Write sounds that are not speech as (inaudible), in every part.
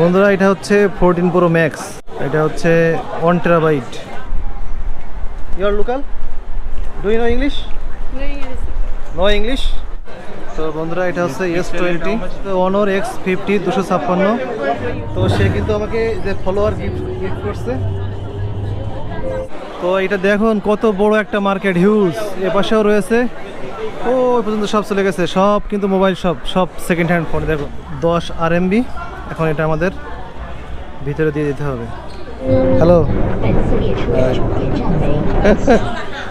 বন্ধুরা এটা হচ্ছে ফোরটিন প্রো ম্যাক্স এটা হচ্ছে one terabyte your local do you know English no English তো বন্ধুরা এটা হচ্ছে S twenty Honor X fifty দুশো ছাপ্পান্ন। তো সে কিন্তু আমাকে যে ফলোয়ার গিফট গিফট করছে। তো এটা দেখুন কত বড় একটা মার্কেট হিউজ এ পাশেও রয়েছে। ও পর্যন্ত সব চলে গেছে। সব কিন্তু মোবাইল সব সব সেকেন্ড হ্যান্ড ফোন দেখুন দশ আর এমবি এখন এটা আমাদের ভিতরে দিয়ে দিতে হবে। হ্যালো (laughs)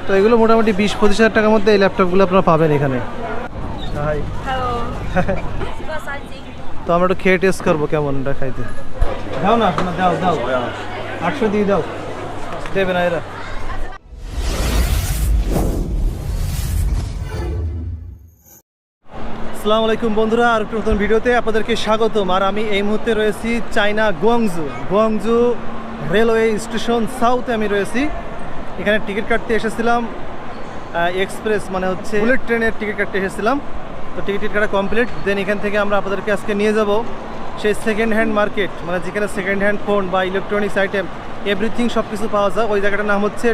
তো এগুলো মোটামুটি বিশ পঁচিশ হাজার টাকার মধ্যে এই ল্যাপটপগুলো আপনারা পাবেন এখানে। তো আমরা একটু খেয়ে টেস্ট করব কেমন খাইতে। দাও না দাও দাও। আটশো দিয়ে দাও। দেবে না এরা। আসসালামু আলাইকুম বন্ধুরা আর একটা নতুন ভিডিওতে আপনাদেরকে স্বাগতম। আর আমি এই মুহূর্তে রয়েছি China Guangzhou Guangzhou railway station সাউথে আমি রয়েছি। এখানে টিকিট কাটতে এসেছিলাম এক্সপ্রেস মানে হচ্ছে বুলেট ট্রেনের টিকিট কাটতে এসেছিলাম। তো টিকিট কাটা কমপ্লিট, দেন এখান থেকে আমরা আপনাদেরকে আজকে নিয়ে যাব সেই সেকেন্ড হ্যান্ড মার্কেট মানে যেখানে সেকেন্ড হ্যান্ড ফোন বা ইলেকট্রনিক্স আইটেম এভরিথিং সব কিছু পাওয়া যায়। ওই জায়গাটার নাম হচ্ছে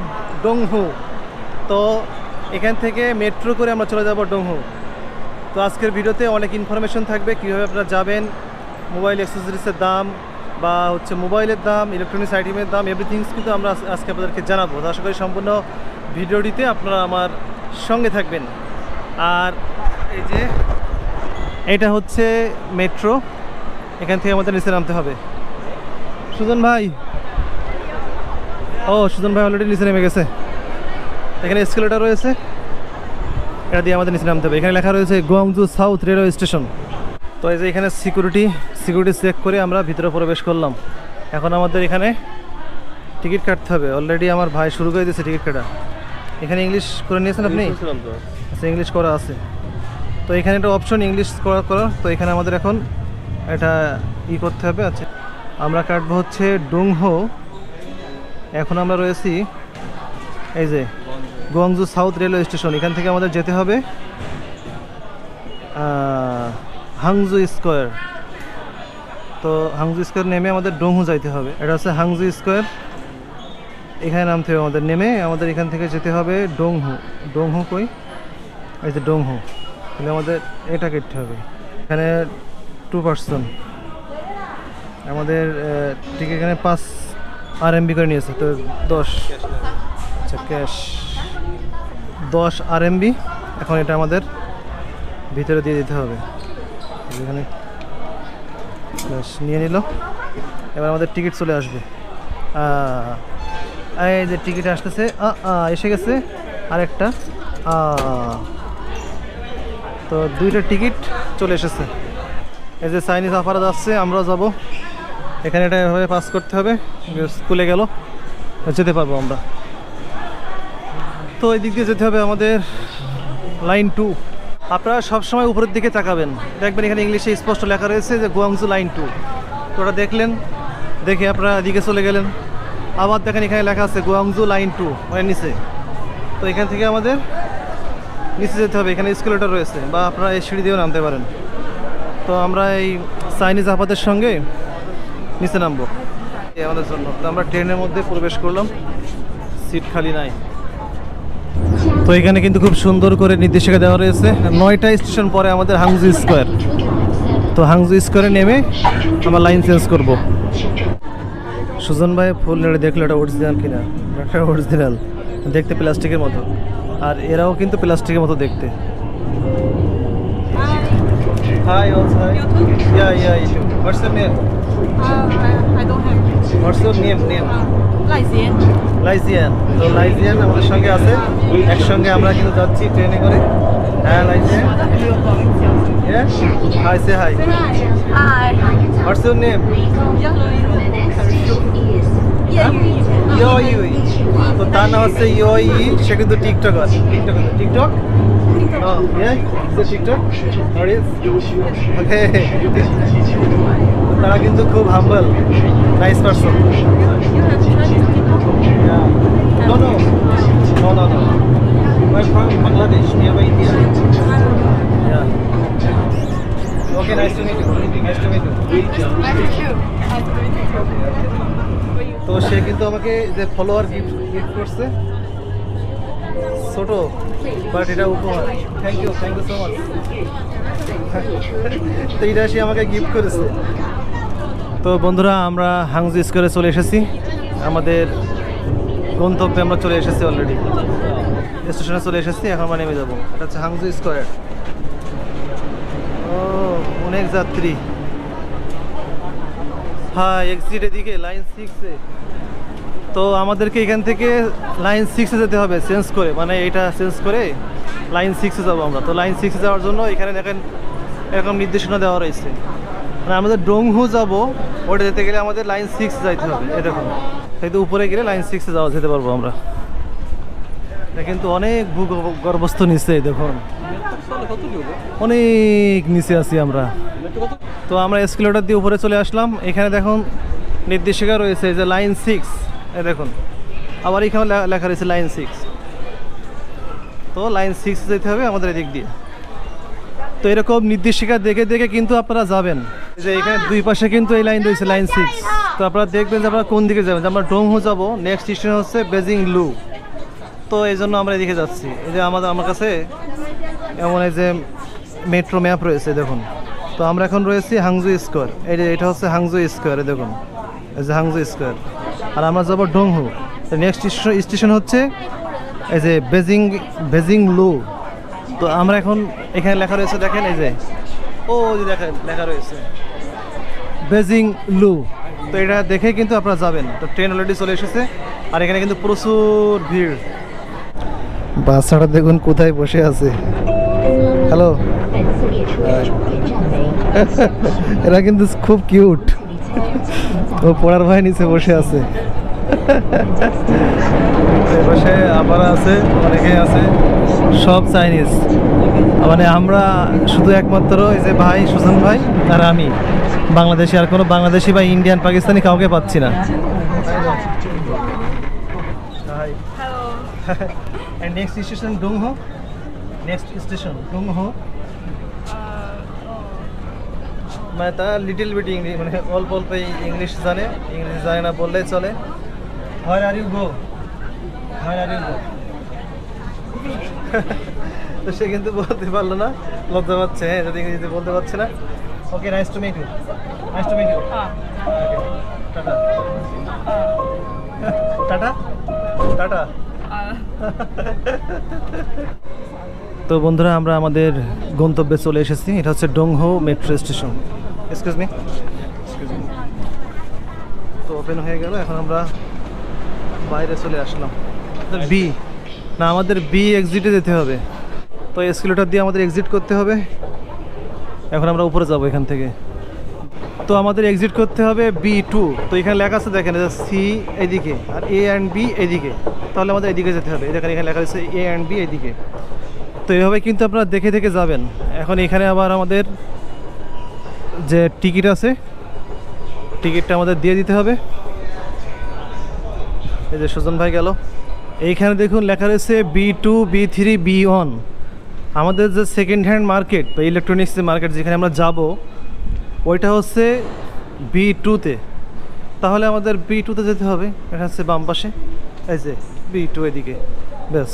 ডংহু। তো এখান থেকে মেট্রো করে আমরা চলে যাব ডংহু। তো আজকের ভিডিওতে অনেক ইনফরমেশন থাকবে, কীভাবে আপনারা যাবেন মোবাইল অ্যাক্সেসরিজের দাম বা হচ্ছে মোবাইলের দাম ইলেকট্রনিক্স আইটেমের দাম এভরিথিংস কিন্তু আমরা আজকে আপনাদেরকে জানাব। আশা করি সম্পূর্ণ ভিডিওটিতে আপনারা আমার সঙ্গে থাকবেন। আর এই যে, এটা হচ্ছে মেট্রো এখান থেকে আমাদের নিচে নামতে হবে। সুজন ভাই? ও, সুজন ভাই অলরেডি নিচে নেমে গেছে। এখানে স্কেলেটার রয়েছে। এটা দিয়ে আমাদের নিচে নামতে হবে। এখানে লেখা রয়েছে গোয়াংজু সাউথ রেলওয়ে স্টেশন। তো এই যে এখানে সিকিউরিটি সিকিউরিটি চেক করে আমরা ভিতরে প্রবেশ করলাম। এখন আমাদের এখানে টিকিট কাটতে হবে। অলরেডি আমার ভাই শুরু করে দিয়েছে টিকিট কাটা। এখানে ইংলিশ করে নিয়েছেন আপনি? আচ্ছা ইংলিশ করা আছে। তো এখানে একটা অপশন ইংলিশ করা করা। তো এখানে আমাদের এখন এটা ই করতে হবে। আচ্ছা আমরা কাটবো হচ্ছে ডুংহো। এখন আমরা রয়েছি এই যে গোয়াংজু সাউথ রেলওয়ে স্টেশন, এখান থেকে আমাদের যেতে হবে হাংজু স্কোয়ার। তো হাংজু স্কোয়ার নেমে আমাদের ডোংহু যাইতে হবে। এটা হচ্ছে হাংজু স্কোয়ার। এখানে নামতে হবে আমাদের। নেমে আমাদের এখান থেকে যেতে হবে ডোংহু। ডোংহু কই? এই যে ডোংহু। তাহলে আমাদের এটা কেটে হবে। এখানে টু পার্সন আমাদের ঠিক এখানে পাঁচ আর এমবি করে নিয়েছে, তো দশ। আচ্ছা ক্যাশ দশ আর এমবি এখন এটা আমাদের ভিতরে দিয়ে দিতে হবে। এখানে নিয়ে নিল। এবার আমাদের টিকিট চলে আসবে। এই যে টিকিট আসতেছে এসে গেছে আরেকটা। আ, তো দুইটা টিকিট চলে এসেছে। এই যে চাইনিজ আফারাজ আসছে আমরাও যাব। এখানে এটা এভাবে পাস করতে হবে। স্কুলে গেল যেতে পারব আমরা। তো এই দিক দিয়ে যেতে হবে আমাদের লাইন টু আপনারা সবসময় উপরের দিকে তাকাবেন। দেখবেন এখানে ইংলিশে স্পষ্ট লেখা রয়েছে যে গোয়াংজু লাইন টু তো ওটা দেখলেন, দেখে আপনারা এদিকে চলে গেলেন। আবার দেখেন এখানে লেখা আছে গোয়াংজু লাইন টু মানে নিচে। তো এখান থেকে আমাদের নিচে যেতে হবে। এখানে স্কুলেটার রয়েছে, বা আপনারা এই সিঁড়ি দিয়েও নামতে পারেন। তো আমরা এই চাইনিজ আপাদের সঙ্গে নিচে নামবো। আমাদের জন্য। তো আমরা ট্রেনের মধ্যে প্রবেশ করলাম। সিট খালি নাই। তো এখানে কিন্তু খুব সুন্দর করে নির্দেশিকা দেওয়া রয়েছে। নয়টা স্টেশন পরে আমাদের হাংজু স্কোয়ার। তো হাংজু স্কোয়ারে নেমে আমরা লাইন চেঞ্জ করব। সুজন ভাই ফুল নেড়ে দেখল এটা অরিজিনাল কিনা? এটা অরিজিনাল দেখতে প্লাস্টিকের মতো। আর এরাও কিন্তু প্লাস্টিকের মতো দেখতে। Hi hi ya ya what's your name Uh, I, don't have. Name Xian. Laijian তো লাইজিয়ান আমাদের সঙ্গে আছে। একসঙ্গে আমরা কিন্তু যাচ্ছি ট্রেনে করে। হ্যাঁ লাইজিয়ান hi say hi. What's your name ইয়ো ইউই তো তার নাম হচ্ছে ইয়ো ই সে কিন্তু TikToker. TikTok? TikTok. Oh, yeah, it's তারা কিন্তু খুব হাম্বল নাইস পারসন তো সে কিন্তু আমাকে যে ফলোয়ার গিফট গিফট করছে, ছোট বাট এটা উপহার। Thank you thank you so much তো এটা সে আমাকে গিফট করেছে। তো বন্ধুরা, আমরা হাংজু স্কোয়ারে চলে এসেছি। আমাদের গন্তব্যে আমরা চলে এসেছি অলরেডি স্টেশনে চলে এসেছি, এখন আমরা নেমে যাব। এটা হচ্ছে হাংজু স্কোয়ার। ও, অনেক যাত্রী। হ্যাঁ এক্সিট এদিকে লাইন সিক্সে তো আমাদেরকে এখান থেকে লাইন সিক্সে যেতে হবে চেঞ্জ করে। মানে এটা চেঞ্জ করে লাইন সিক্সে যাব আমরা। তো লাইন সিক্সে যাওয়ার জন্য এখানে দেখেন, এরকম নির্দেশনা দেওয়া রয়েছে। আমাদের ডোংহু যাব, ওটা যেতে গেলে আমাদের লাইন সিক্স যাইতে হবে এরকম কিন্তু উপরে গেলে লাইন সিক্সে যাওয়া যেতে পারব আমরা। কিন্তু অনেক ভূগর্ভস্থ নিচে দেখুন। অনেক নিচে আছি আমরা। তো আমরা এসকেলেটার দিয়ে উপরে চলে আসলাম। এখানে দেখুন, নির্দেশিকা রয়েছে যে লাইন সিক্স এ দেখুন। আবার এখানে লেখা রয়েছে লাইন সিক্স তো লাইন সিক্স যেতে হবে আমাদের এদিক দিয়ে। তো এরকম নির্দেশিকা দেখে দেখে কিন্তু আপনারা যাবেন। যে এখানে দুই পাশে কিন্তু এই লাইন রয়েছে লাইন সিক্স তো আপনারা দেখবেন যে আপনারা কোন দিকে যাবেন? যে আমরা ডোংহু যাব নেক্সট স্টেশন হচ্ছে বেজিং লু। তো এই জন্য আমরা এদিকে যাচ্ছি। এই যে আমাদের, আমার কাছে এমন এই যে মেট্রো ম্যাপ রয়েছে, দেখুন। তো আমরা এখন রয়েছি হাংজু স্কোয়ার এই যে এটা হচ্ছে হাংজু স্কোয়ার দেখুন। এই যে হাংজু স্কোয়ার আর আমরা যাব ডোংহু নেক্সট স্টেশন হচ্ছে এই যে বেজিং বেজিং লু। তো আমরা এখন এখানে লেখা রয়েছে, দেখেন এই যে। ও দেখেন, লেখা রয়েছে। বেজিং লু তো এটা দেখে কিন্তু আপনারা যাবেন। তো ট্রেন অলরেডি চলে এসেছে। আর এখানে কিন্তু প্রচুর ভিড়। বাচ্চাটা দেখুন কোথায় বসে আছে। হ্যালো (laughs) এরা কিন্তু খুব কিউট ও পড়ার ভাই নিচে বসে আছে। (laughs) বসে আবার আছে, অনেকেই আছে। সব চাইনিজ। মানে আমরা শুধু একমাত্র এই যে ভাই সুজন ভাই আর আমি। বাংলাদেশি আর কোনো বাংলাদেশি বা ইন্ডিয়ান পাকিস্তানি কাউকে পাচ্ছি না। And next station Dongho? Next station Dongho. মানে তারা লিটিল বিট ইংলিশ মানে অল্প অল্প ইংলিশ জানে। ইংলিশ জানে না বললেই চলে। হয় আর ইউ গো হয় আর ইউ গো (laughs) তো সে কিন্তু বলতে পারল না লজ্জা পাচ্ছে হ্যাঁ যদি ইংরেজিতে বলতে পারছে না। Okay nice to meet you nice to meet you tata. Tata? Tata? তো বন্ধুরা আমরা আমাদের গন্তব্যে চলে এসেছি। এটা হচ্ছে Donghu metro station. Excuse me তো ওপেন হয়ে গেল এখন আমরা বাইরে চলে আসলাম। বি না, আমাদের বি এক্সিটে যেতে হবে। তো এসকিলেটার দিয়ে আমাদের এক্সিট করতে হবে। এখন আমরা উপরে যাব এখান থেকে। তো আমাদের এক্সিট করতে হবে বি টু তো এখানে লেখা আছে দেখেন সি এদিকে আর এ অ্যান্ড বি এদিকে। তাহলে আমাদের এদিকে যেতে হবে। দেখেন, এখানে লেখা আছে এ অ্যান্ড বি এদিকে। তো এভাবে কিন্তু আপনারা দেখে দেখে যাবেন। এখন এখানে আবার আমাদের যে টিকিট আছে টিকিটটা আমাদের দিয়ে দিতে হবে। এই যে সুজন ভাই গেল। এইখানে দেখুন লেখা রয়েছে B two B three B one আমাদের যে সেকেন্ড হ্যান্ড মার্কেট বা ইলেকট্রনিক্স মার্কেট যেখানে আমরা যাব, ওইটা হচ্ছে বি টুতে তাহলে আমাদের বি টুতে যেতে হবে এটা হচ্ছে বাম পাশে। এই যে বি টু এদিকে, ব্যাস।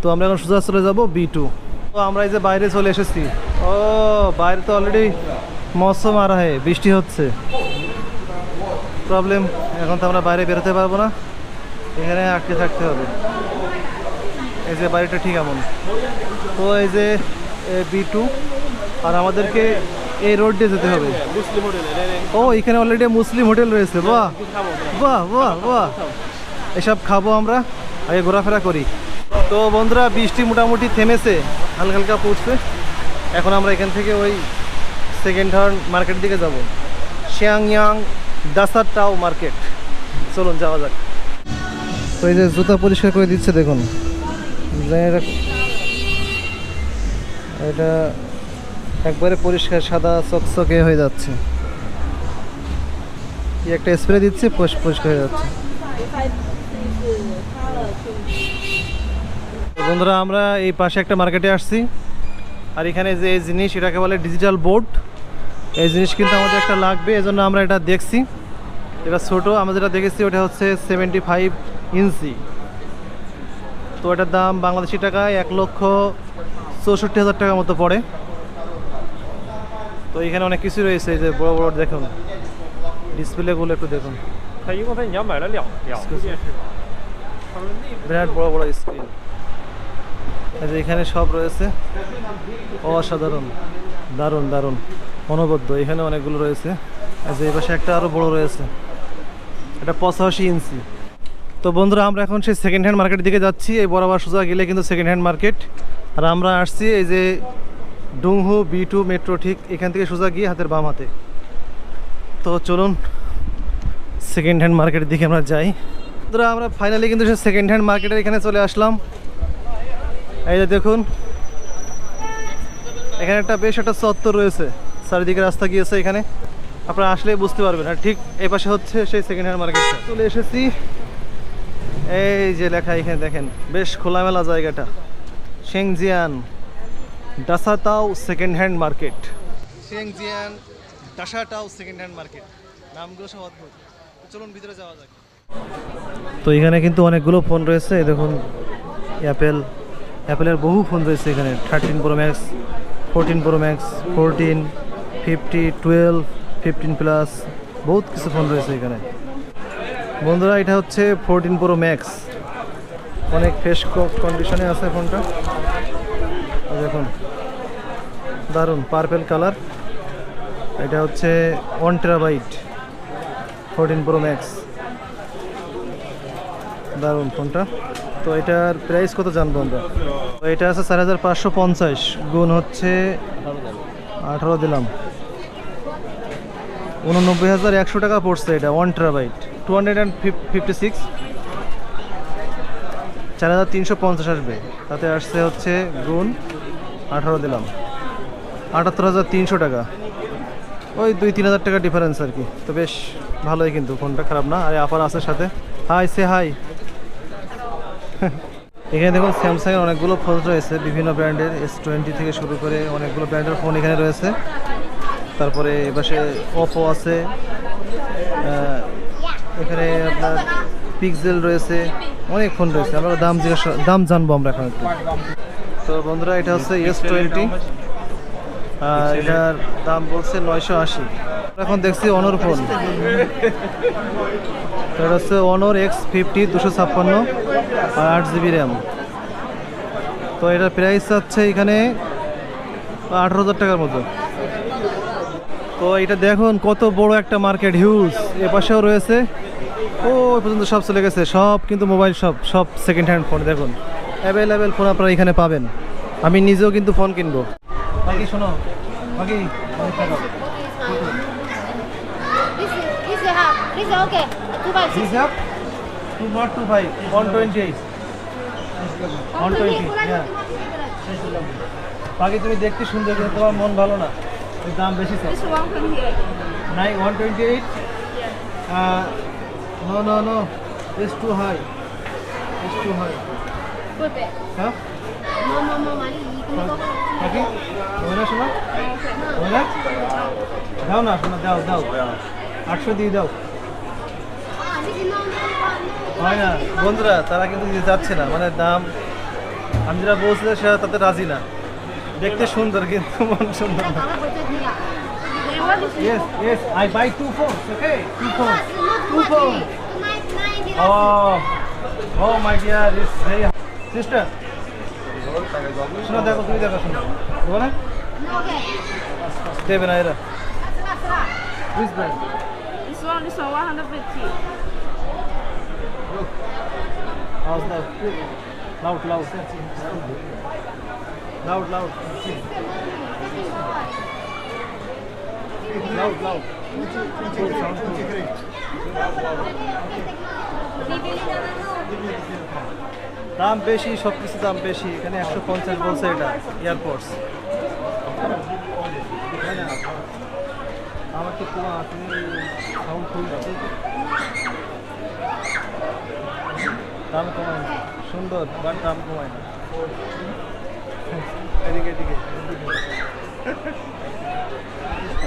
তো আমরা এখন সোজা চলে যাব বি টু তো আমরা এই যে বাইরে চলে এসেছি। ও, বাইরে তো অলরেডি মৌসুম আর হয়, বৃষ্টি হচ্ছে। প্রবলেম এখন তো আমরা বাইরে বেরোতে পারব না। এখানে আটকে থাকতে হবে। এই যে বাড়িটা ঠিক এমন। তো এই যে বি টু আর আমাদেরকে এই রোড দিয়ে যেতে হবে। ও, এখানে অলরেডি মুসলিম হোটেল রয়েছে, বাহ। বাহ বাহ বাহ। এসব খাব আমরা, আগে ঘোরাফেরা করি। তো বন্ধুরা, বৃষ্টি মোটামুটি থেমেছে, হালকা হালকা পড়ছে। এখন আমরা এখান থেকে ওই সেকেন্ড হ্যান্ড মার্কেটের দিকে যাব। শিয়াংয়াং দাসার টাও মার্কেট চলুন, যাওয়া যাক। তো এই যে জুতা পরিষ্কার করে দিচ্ছে দেখুন। এটা- এটা একবারে পরিষ্কার, সাদা, চকচকে হয়ে যাচ্ছে। কি একটা স্প্রে দিচ্ছে পরিষ্কার হয়ে যাচ্ছে। বন্ধুরা, আমরা এই পাশে একটা মার্কেটে আসছি। আর এখানে যে এই জিনিস, এটাকে বলে ডিজিটাল বোর্ড এই জিনিস কিন্তু আমাদের একটা লাগবে, এজন্য আমরা এটা দেখছি। এটা ছোটো, আমরা যেটা দেখেছি, ওটা হচ্ছে সেভেন্টি ফাইভ ইঞ্চি। তো এটার দাম বাংলাদেশি টাকায় এক লক্ষ চৌষট্টি হাজার টাকার মতো পড়ে। তো এখানে অনেক কিছু রয়েছে যে বড় বড় দেখুন। ডিসপ্লেগুলো একটু দেখুন। বিরাট বড় বড় স্ক্রিন এখানে সব রয়েছে। অসাধারণ। দারুণ দারুণ। অনবদ্য। এখানে অনেকগুলো রয়েছে। এই পাশে একটা আরও বড় রয়েছে। এটা পঁচাশি ইঞ্চি। তো বন্ধুরা, আমরা এখন সেই সেকেন্ড হ্যান্ড মার্কেটের দিকে যাচ্ছি। এই বরাবর সোজা গেলে কিন্তু সেকেন্ড হ্যান্ড মার্কেট আর আমরা আসছি এই যে ডুংহু, বি টু, মেট্রো, ঠিক এখান থেকে সোজা গিয়ে হাতের বাম হাতে। তো চলুন সেকেন্ড হ্যান্ড মার্কেটের দিকে আমরা যাই। বন্ধুরা, আমরা ফাইনালি কিন্তু সে সেকেন্ড হ্যান্ড মার্কেটের এখানে চলে আসলাম। এই যে দেখুন, এখানে একটা বেশ একটা চত্বর রয়েছে। চারিদিকে রাস্তা গিয়েছে এখানে। আপনারা আসলেই বুঝতে পারবেন। আর ঠিক এই পাশে হচ্ছে সেই সেকেন্ড হ্যান্ড মার্কেটটা চলে এসেছি। এই যে লেখা এখানে দেখেন বেশ খোলামেলা জায়গাটা। শেংজিয়ান ডাসাতাও সেকেন্ড হ্যান্ড মার্কেট শেংজিয়ান ডাসাটাও সেকেন্ড হ্যান্ড মার্কেট নামগুলো সব অদ্ভুত। চলুন ভিতরে যাওয়া যাক। তো এখানে কিন্তু অনেকগুলো ফোন রয়েছে। এই দেখুন অ্যাপেল অ্যাপেলের বহু ফোন রয়েছে এখানে। Thirteen pro max fourteen pro max fourteen fifty twelve fifteen plus বহুত কিছু ফোন রয়েছে এখানে। বন্ধুরা, এটা হচ্ছে ফোরটিন প্রো ম্যাক্স অনেক ফ্রেশ কন্ডিশনে আছে ফোনটা। দেখুন, দারুণ পার্পেল কালার এটা হচ্ছে one terabyte fourteen pro max দারুণ ফোনটা। তো এটার প্রাইস কত জানব আমরা? তো এটা আছে চার হাজার পাঁচশো পঞ্চাশ, গুণ হচ্ছে আঠারো দিলাম। উননব্বই হাজার একশো টাকা পড়ছে এটা one terabyte two hundred and fifty six চার হাজার তিনশো পঞ্চাশ আসবে। তাতে আসছে হচ্ছে গুণ আঠারো দিলাম। আটাত্তর হাজার তিনশো টাকা। ওই দুই, তিন হাজার টাকা ডিফারেন্স আর কি। তো বেশ ভালোই কিন্তু, ফোনটা খারাপ না। আর, আপার আছে সাথে। হাই সে হাই এখানে দেখুন স্যামসাংয়ের অনেকগুলো ফোন রয়েছে, বিভিন্ন ব্র্যান্ডের। এস টোয়েন্টি থেকে শুরু করে অনেকগুলো ব্র্যান্ডের ফোন এখানে রয়েছে। তারপরে এপাশে ওপো আছে। এখানে আপনার পিক্সেল রয়েছে, অনেক ফোন রয়েছে। আমরা দাম জিজ্ঞাসা দাম জানব আমরা এখন একটু। তো বন্ধুরা, এটা হচ্ছে এস টোয়েন্টি এটার দাম বলছে নয়শো আশি। এখন দেখছি অনর ফোন এটা হচ্ছে অনর এক্স ফিফটি দুশো ছাপ্পান্ন আর আট জিবি র্যাম তো এটার প্রাইস আছে এখানে আঠারো হাজার টাকার মতো। তো এটা দেখুন, কত বড় একটা মার্কেট হিউজ এ পাশেও রয়েছে। ও ওই পর্যন্ত সব চলে গেছে সব কিন্তু মোবাইল সব সব সেকেন্ড হ্যান্ড ফোন দেখুন অ্যাভেলেবেল ফোন আপনারা এখানে পাবেন আমি নিজেও কিন্তু ফোন কিনবো বাকি শোনো বাকি অনেক টাকা। This is this is half. This is okay. Two by six. This up to not to buy 128 120 yeah বাকি তুমি দেখতে সুন্দর কিন্তু তোমার মন ভালো না দাম বেশি This one from here. নাই 128 uh, no no no. It's too high. It's too high. Good bit. হ্যাঁ No, no, no, Mali. You can go. বাকি হবে না শোনা হবে না দাও না শোনা দাও দাও আটশো দিয়ে দাও. Ah. হয় না। বন্ধুরা তারা কিন্তু দিতে যাচ্ছে না। মানে দাম আমি যেটা বলছি সেটা তাতে রাজি না। দেখতে সুন্দর কিন্তু মন সুন্দর না। Yes yes I buy two phone okay two phone two Two phone phone. Oh oh my dear is very sister শোনো দেখো তুমি দেখো শোনো দেবো না Okay. দেবে না এরা That's that's right. Please brand this one? This one 150. আওয়াজ দাও loud loud loud loud loud loud দাম বেশি সব কিছু দাম বেশি। এখানে একশো পঞ্চাশ বলছে এটা এয়ারপোর্টস আমার তো তুমি সাউন্ড খুলছো দাম কমায় না, সুন্দর বাট দাম কমায় না। এদিকে এদিকে।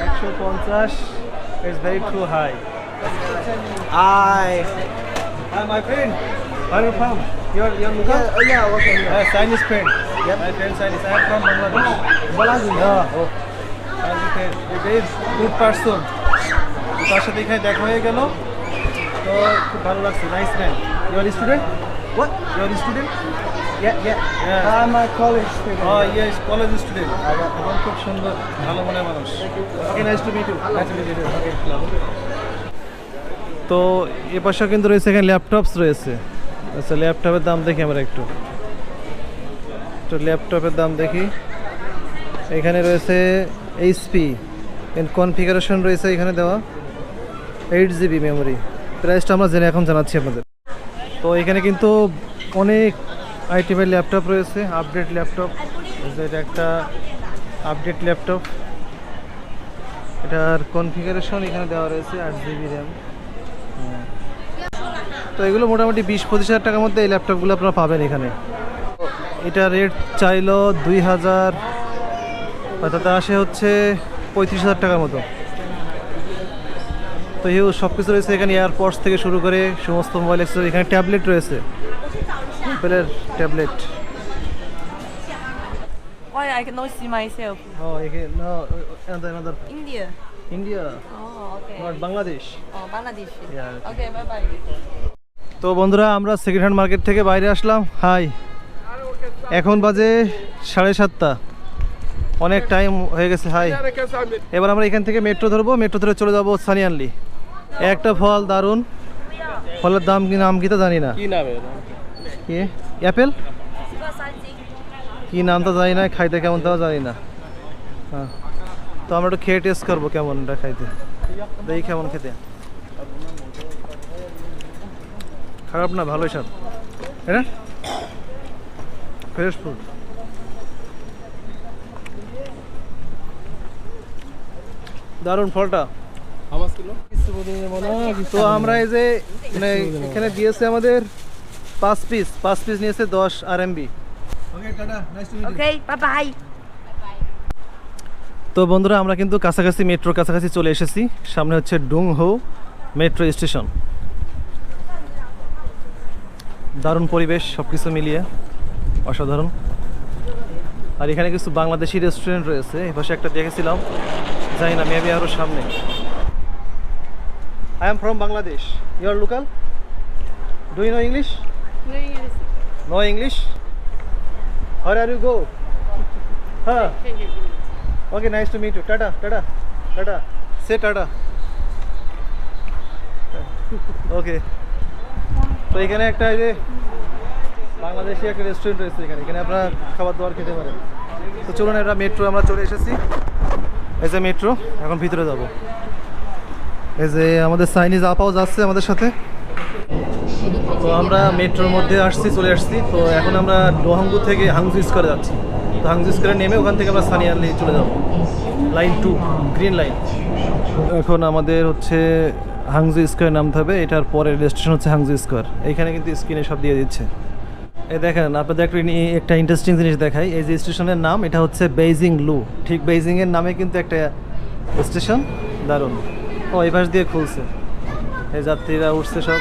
একশো পঞ্চাশ it's very too high Hi. Hi, my friend. Where are you from? You're, you're local? Yeah, oh yeah, okay. Yeah. Uh, Chinese friend. Yep. My friend Chinese. I am from Bangladesh. Balaji. Yeah. Oh. And he said, a very good person. তার সাথে এখানে দেখা হয়ে গেল তো খুব ভালো লাগছে nice man your student What? Your student Yeah, yeah. Yeah. I'm a college student. ও ইয়েস কলেজ স্টুডেন্ট এবং খুব সুন্দর ভালো মনের মানুষ okay nice to meet you nice to meet you okay তো এ পাশে কিন্তু রয়েছে এখানে ল্যাপটপস রয়েছে। আচ্ছা ল্যাপটপের দাম দেখি আমরা একটু। তো ল্যাপটপের দাম দেখি। এখানে রয়েছে এইচপি এর কনফিগারেশন রয়েছে এখানে দেওয়া। এইট জিবি মেমোরি প্রাইসটা আমরা জেনে এখন জানাচ্ছি আপনাদের। তো এখানে কিন্তু অনেক আইটিমের ল্যাপটপ রয়েছে আপডেট ল্যাপটপ এটা একটা আপডেট ল্যাপটপ এটার কনফিগারেশন এখানে দেওয়া রয়েছে আট জিবি র্যাম তো এগুলো মোটামুটি বিশ পঁচিশ হাজার টাকার মধ্যে এই ল্যাপটপগুলো আপনারা পাবেন এখানে। এটা রেট চাইলো দুই হাজার অর্থাৎ আসে হচ্ছে পঁয়ত্রিশ হাজার টাকার মতো। তো ইউ সব কিছু রয়েছে এখানে এয়ারপডস থেকে শুরু করে সমস্ত মোবাইল এক্সেসরি এখানে ট্যাবলেট রয়েছে। অ্যাপেলের tablet Why I cannot see myself? ও এখানে no another another India. India Oh, okay. Not Bangladesh Oh, Bangladesh. Yeah. Okay, bye bye. তো বন্ধুরা আমরা সেকেন্ড হ্যান্ড মার্কেট থেকে বাইরে আসলাম। হাই এখন বাজে সাড়ে সাতটা। অনেক টাইম হয়ে গেছে হাই এবার আমরা এখান থেকে মেট্রো ধরবো। মেট্রো ধরে চলে যাব সানিয়ানলি। একটা ফল দারুণ। ফলের দাম কি নাম কি তো জানি না। কি কি? অ্যাপেল? কি নামটা জানি না খাইতে কেমন তাও জানি না। হ্যাঁ। তো আমরা একটু খেয়ে টেস্ট করব কেমন এটা খাইতে। দেখি কেমন খেতে। খারাপ না ভালোই স্বাদ। হ্যাঁ ফ্রেশ ফুড দারুণ ফলটা। তো আমরা এই যে মানে এখানে দিয়েছে আমাদের পাঁচ পিস পাঁচ পিস নিয়েছে দশ আর এমবি bye. তো বন্ধুরা আমরা কিন্তু কাছাকাছি মেট্রোর কাছাকাছি চলে এসেছি। সামনে হচ্ছে ডুংহো মেট্রো স্টেশন। দারুণ পরিবেশ সব কিছু মিলিয়ে। অসাধারণ। আর এখানে কিছু বাংলাদেশি রেস্টুরেন্ট রয়েছে। এই পাশে একটা দেখেছিলাম। জানি না মেবি আরও সামনে। I am from Bangladesh you are local do you know English no English where are you go হ্যাঁ okay nice to meet you tata tata tata say tata okay তো এখানে একটা যে বাংলাদেশি একটা রেস্টুরেন্ট রয়েছে এখানে। এখানে আপনারা খাবার দাবার খেতে পারেন। তো চলুন এটা মেট্রো আমরা চলে এসেছি। এই যে মেট্রো এখন ভিতরে যাব। এই যে আমাদের চাইনিজ আপাও যাচ্ছে আমাদের সাথে। তো আমরা মেট্রোর মধ্যে আসছি, চলে আসছি। তো এখন আমরা ডোহাঙ্গু থেকে হাংজু স্কোয়ারে যাচ্ছি। তো হাংজু স্কোয়ারে নেমে ওখান থেকে আমরা সানিয়ারলি চলে যাব। Line two green line. এখন আমাদের হচ্ছে হাংজু স্কোয়ার নামতে হবে এটার পরের স্টেশন হচ্ছে হাংজু স্কোয়ার। এখানে কিন্তু স্ক্রিনে সব দিয়ে দিচ্ছে। এই দেখেন আপনাদের একটা একটা ইন্টারেস্টিং জিনিস দেখাই। এই যে স্টেশনের নাম এটা হচ্ছে বেইজিং লু ঠিক বেইজিংয়ের নামে কিন্তু একটা স্টেশন দারুণ। ও এই পাশ দিয়ে খুলছে। এই যাত্রীরা উঠছে সব।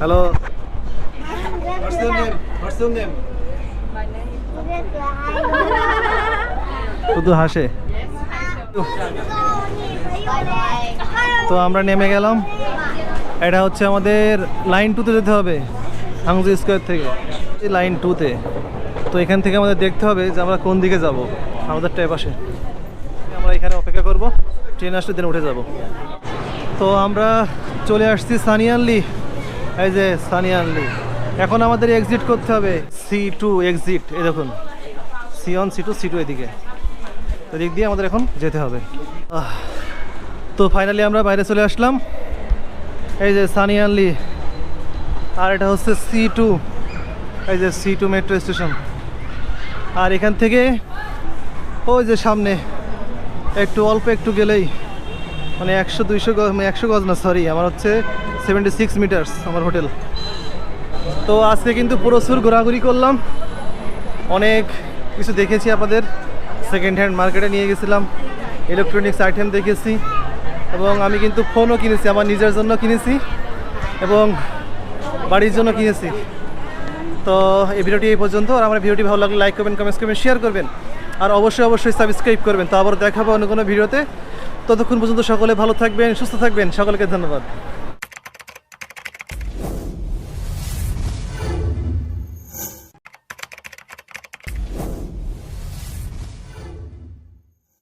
Hello your name? Your name? শুধু হাসে? তো আমরা নেমে গেলাম। এটা হচ্ছে আমাদের লাইন টুতে যেতে হবে, হাংজু স্কোয়ার থেকে। লাইন টুতে তো। এখান থেকে আমাদের দেখতে হবে যে আমরা কোন দিকে যাব। আমাদের ট্যাপ আসে। আমরা এখানে অপেক্ষা করব। ট্রেন আসলে দিন উঠে যাব। তো আমরা চলে আসছি সানিয়ানলি এই যে সানিয়ানলি এখন আমাদের এক্সিট করতে হবে। সি টু এক্সিট এই দেখুন। C one C two C two এদিকে। তো দিয়ে আমাদের এখন যেতে হবে। তো ফাইনালি আমরা বাইরে চলে আসলাম। এই যে সানিয়ানলি আর এটা হচ্ছে সি টু এই যে সি টু মেট্রো স্টেশন আর এখান থেকে ওই যে সামনে, একটু অল্প একটু গেলেই মানে একশো দুইশো গজ মানে একশো গজ না সরি আমার হচ্ছে সেভেন্টি সিক্স মিটার্স আমার হোটেল তো আজকে কিন্তু প্রচুর ঘোরাঘুরি করলাম। অনেক কিছু দেখেছি আপনাদের। সেকেন্ড হ্যান্ড মার্কেটে নিয়ে গেছিলাম। ইলেকট্রনিক্স আইটেম দেখেছি। এবং আমি কিন্তু ফোনও কিনেছি, আমার নিজের জন্য কিনেছি। এবং বাড়ির জন্য কিনেছি। তো এই ভিডিওটি এই পর্যন্ত। আর আমার ভিডিওটি ভালো লাগলে লাইক করবেন কমেন্টস করবেন শেয়ার করবেন। আর অবশ্যই অবশ্যই সাবস্ক্রাইব করবেন। তো আবার দেখাবো অন্য কোনো ভিডিওতে। ততক্ষণ পর্যন্ত সকলে ভালো থাকবেন, সুস্থ থাকবেন। সকলকে ধন্যবাদ।